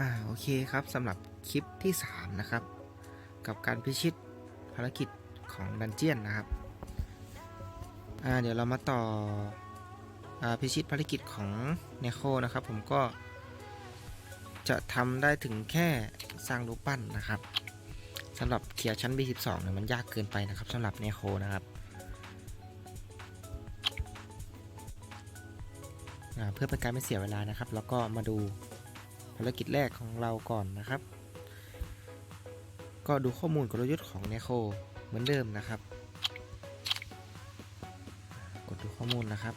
อ่าโอเคครับสำหรับคลิปที่ 3 นะครับ กับการพิชิตภารกิจของดันเจียนนะครับอ่าเดี๋ยวเรามาต่ออาพิชิตภารกิจของเนโคนะครับ ผมก็ จะทำได้ถึงแค่สร้างรูปปั้นนะครับสำหรับเคลียร์ชั้น B12 เนี่ยมันยากเกินไปนะครับสำหรับเนโคนะครับอ่าเพื่อเป็นการไม่เสียเวลานะครับ แล้วก็มาดูารกิจแรกของเราก่อนนะครับ ก็ดูข้อมูลกลยุทธ์ของเนโคเหมือนเดิมนะครับ กดดูข้อมูลนะครับ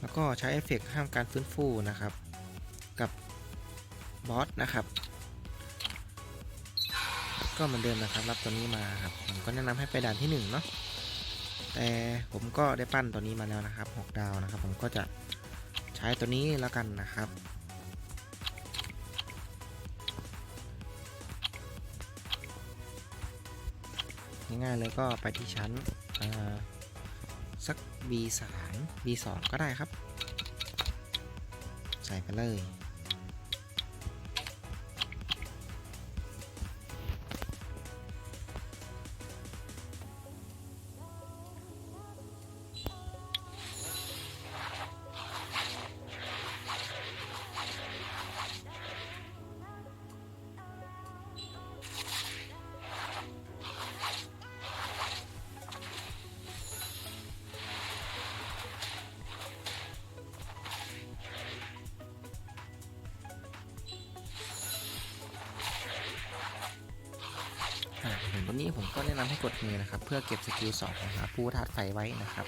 แล้วก็ใช้เอฟเฟกต์ห้ามการฟื้นฟูนะครับ กับบอสนะครับ ก็เหมือนเดิมนะครับรับตัวนี้มาครับผมก็แนะนำให้ไปด่านที่1เนาะแต่ผมก็ได้ปั้นตัวนี้มาแล้วนะครับ 6 ดาวนะครับ ผมก็จะใช้ตัวนี้แล้วกันนะครับง่ายๆเลยก็ไปที่ชั้นสัก B3 B2 ก็ได้ครับ ใส่ไปเลย อ่าถึงตรงนี้ผมก็แนะนำให้กดมือนะครับ เพื่อเก็บสกิล2ของหาผู้ธาตุไฟไว้นะครับ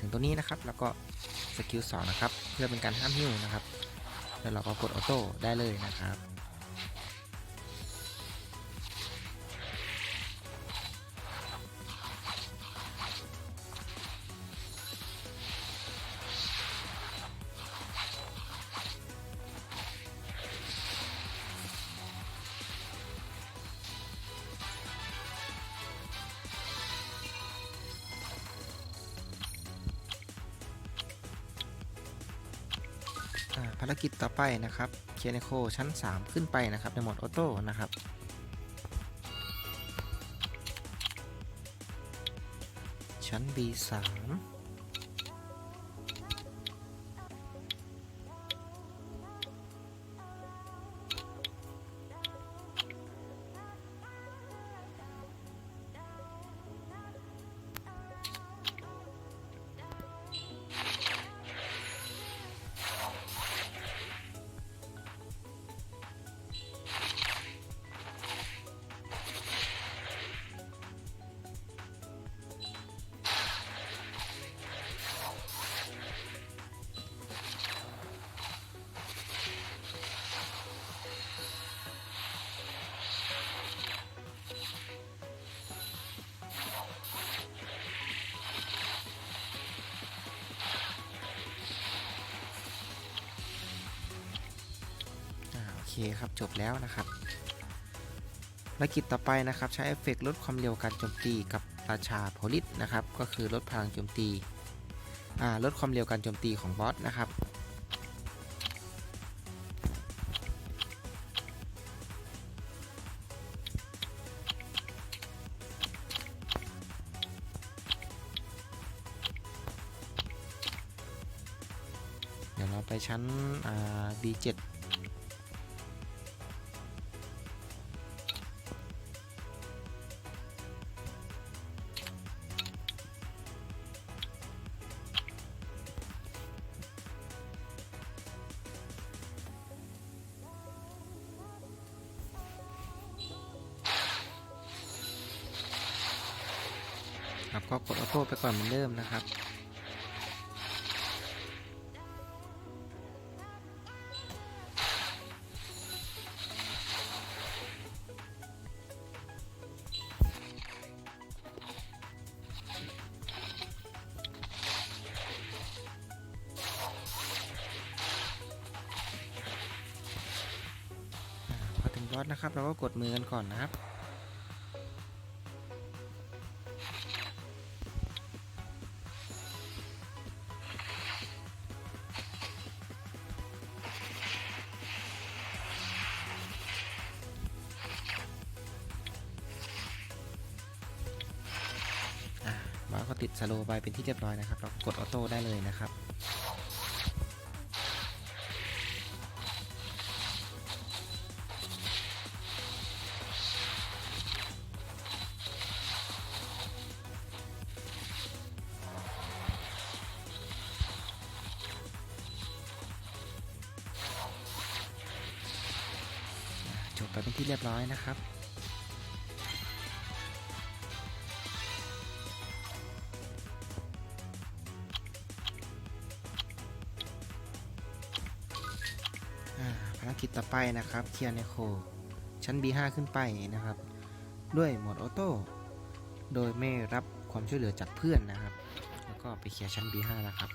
ถึงตัวนี้นะครับแล้วก็สกิล2นะครับ เพื่อเป็นการห้ามหิ้วนะครับ แล้วเราก็กดออโต้ได้เลยนะครับารกิจต่อไปนะครับเคเนโคชั้น 3 ขึ้นไปนะครับ ในโหมดออโต้นะครับชั้น B3 คครับจบแล้วนะครับภารกิจต่อไปนะครับใช้เอฟเฟกต์ลดความเร็วการโจมตีกับราชาโพลิสนะครับ ก็คือลดพลังโจมตีลดความเร็วการโจมตีของบอสนะครับเดี๋ยวเราไปชั้น B7 ก็กดออโต้ไปก่อนเหมือนเดิมนะครับ พอถึงยอนะครับ เราก็กดมือกันก่อนนะครับ ติดสโลว์ไปเป็นที่เรียบร้อยนะครับ เรากดออโต้ได้เลยนะครับจบไปเป็นที่เรียบร้อยนะครับ ไปนะครับเคียร์เนโคชั้น B5 ขึ้นไปนะครับ ด้วยโหมดออโต้โดยไม่รับความช่วยเหลือจากเพื่อนนะครับ แล้วก็ไปเคลียร์ชั้น B5 นะครับ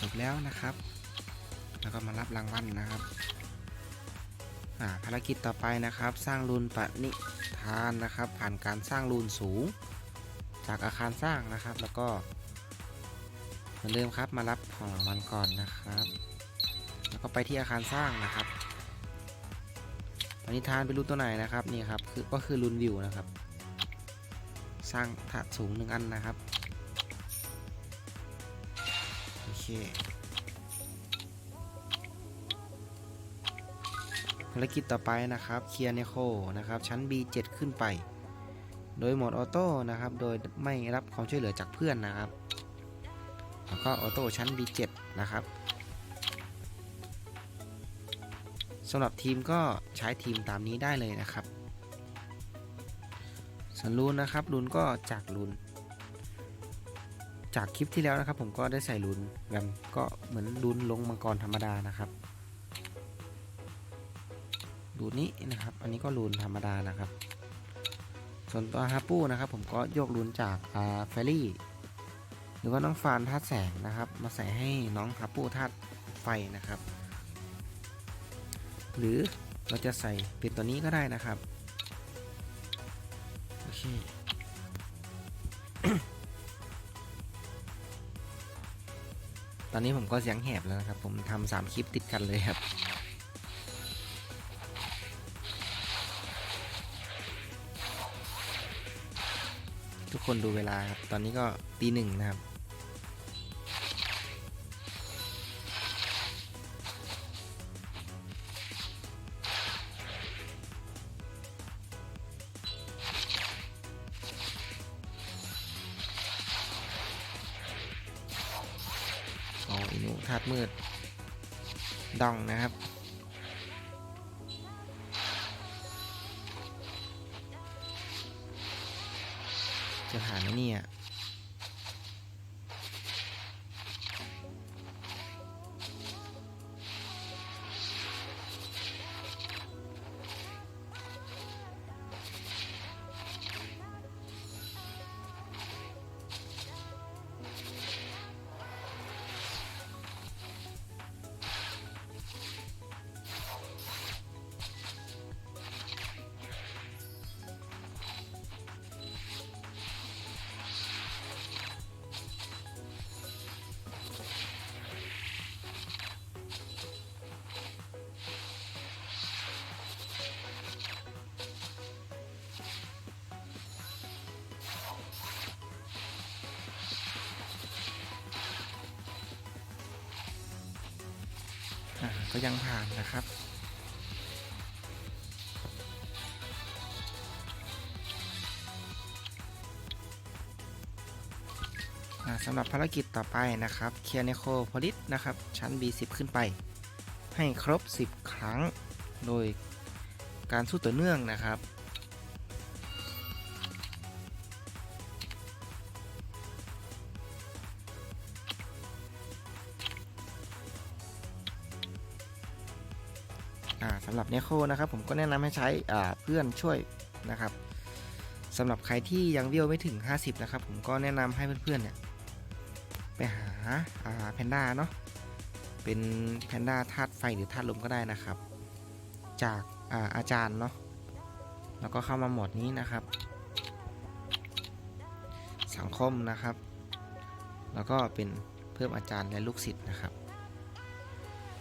จบแล้วนะครับ แล้วก็มารับรางวัลนะครับภารกิจต่อไปนะครับ สร้างรูนปณิธานนะครับ ผ่านการสร้างรูนสูง จากอาคารสร้างนะครับ แล้วก็เหมือนเดิมครับมารับของรางวัลก่อนนะครับ แล้วก็ไปที่อาคารสร้างนะครับปณิธานเป็นรูนตัวไหนนะครับนี่ครับคือก็คือรูนวิวนะครับ สร้างถาดสูงหนึ่งอันนะครับ ภารกิจต่อไปนะครับเคลียร์เนโคนะครับชั้น B7 ขึ้นไป โดยโหมดออโต้นะครับ โดยไม่รับความช่วยเหลือจากเพื่อนนะครับ แล้วก็ออโต้ชั้น B7 นะครับสำหรับทีมก็ใช้ทีมตามนี้ได้เลยนะครับส่วนรูนนะครับรูนก็จากรูน จากคลิปที่แล้วนะครับ ผมก็ได้ใส่ลุนแวมก็เหมือนลุนลงมังกรธรรมดานะครับลูนนี้นะครับ อันนี้ก็ลูนธรรมดานะครับ ส่วนตัวฮาปูนะครับ ผมก็โยกลุนจากอาเฟรี่ หรือว่าน้องฟานธาตุแสงนะครับ มาใส่ให้น้องฮาปูธาตุไฟนะครับ หรือเราจะใส่เป็นตัวนี้ก็ได้นะครับ โอเค อนนี้ผมก็เสียงแหบแล้วนะครับ ผมทำสามคลิปติดกันเลยครับ ทุกคนดูเวลาครับ ตอนนี้ก็ตีหนึ่งนะครับ จะผ่านไหมเนี่ย ก็ยังผ่านนะครับสำหรับภารกิจต่อไปนะครับเคียร์เนโคโพลิสนะครับ ชั้น B10 ขึ้นไป ให้ครบ 10 ครั้ง โดยการสู้ต่อเนื่องนะครับ สำหรับเนโคนะครับผมก็แนะนำให้ใช้เพื่อนช่วยนะครับสำหรับใครที่ยังเวิวไม่ถึง 50 นะครับ ผมก็แนะนำให้เพื่อนๆเนี่ยไปหาแพนด้าเนาะเป็นแพนด้าธาตุไฟหรือธาตุลมก็ได้นะครับ จากอาอาจารย์เนาะแล้วก็เข้ามาหมดนี้นะครับ สังคมนะครับ แล้วก็เป็นเพิ่มอาจารย์และลูกศิษย์นะครับ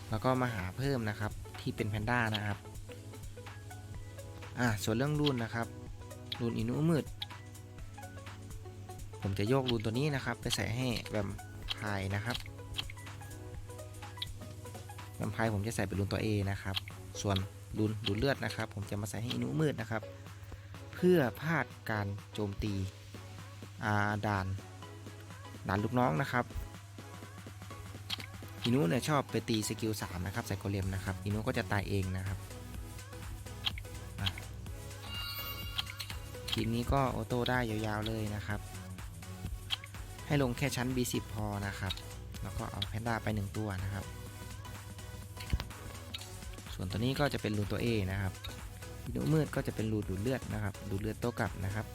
แล้วก็มาหาเพิ่มนะครับ ที่เป็นแพนด้านะครับอ่าส่วนเรื่องรุ่นนะครับรุ่นอินุมืด ผมจะโยกรุ่นตัวนี้นะครับ ไปใส่ให้แวมไพร์นะครับแวมไพร์ผมจะใส่เป็นรุ่นตัว A นะครับ ส่วนรุ่นดูดเลือดนะครับ ผมจะมาใส่ให้อินุมืดนะครับ เพื่อพลาดการโจมตีอาด่านด่านลูกน้องนะครับ อินุเนี่ยชอบไปตีสกิล3นะครับใส่โกเลมนะครับอินุก็จะตายเองนะครับทีมนี้ก็ออโต้ได้ยาวๆเลยนะครับ ให้ลงแค่ชั้น B10 พอนะครับ แล้วก็เอาแพนด้าไป 1 ตัวนะครับ ส่วนตัวนี้ก็จะเป็นรูนตัว A นะครับอินุมืดก็จะเป็นรูนดูดเลือดนะครับ ดูดเลือดโตกลับนะครับ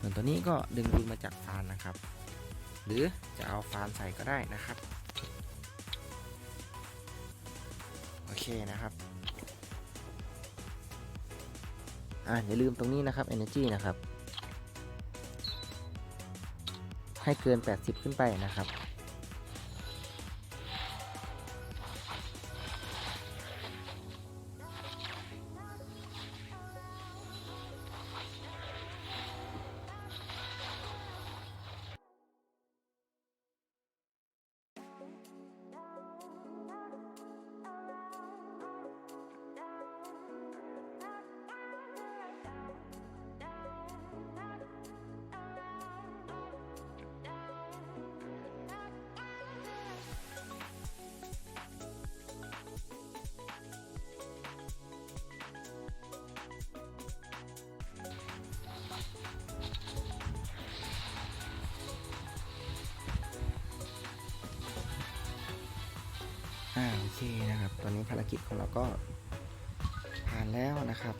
ส่วนตัวนี้ก็ดึงรูนมาจากฟานนะครับ หรือจะเอาฟานใส่ก็ได้นะครับ โอเคนะครับอ่าอย่าลืมตรงนี้นะครับ Energy นะครับ ให้เกิน 80 ขึ้นไปนะครับ อ่าโอเคนะครับ ตอนนี้ภารกิจของเราก็ผ่านแล้วนะครับ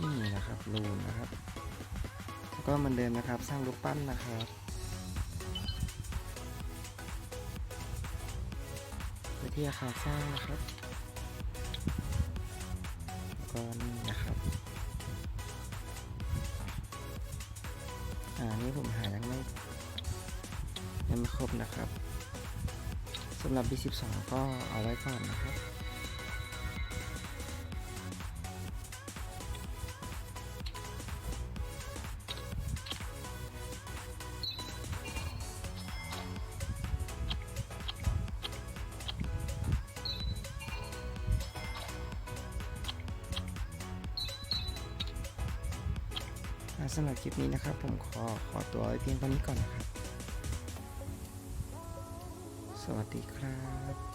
นี่นะครับรูนนะครับ แล้วก็เหมือนเดิมนะครับ สร้างรูปปั้นนะครับเพื่อที่จะขารสร้างนะครับแล้วก็นี่นะครับอ่านี่ผมหายังไม่ ยังไม่ครบนะครับสำหรับ B12 ก็เอาไว้ก่อนนะครับสำหรับคลิปนี้นะครับ ผมขอขอตัวไว้เพียงเท่านี้ก่อนนะครับ สวัสดีครับ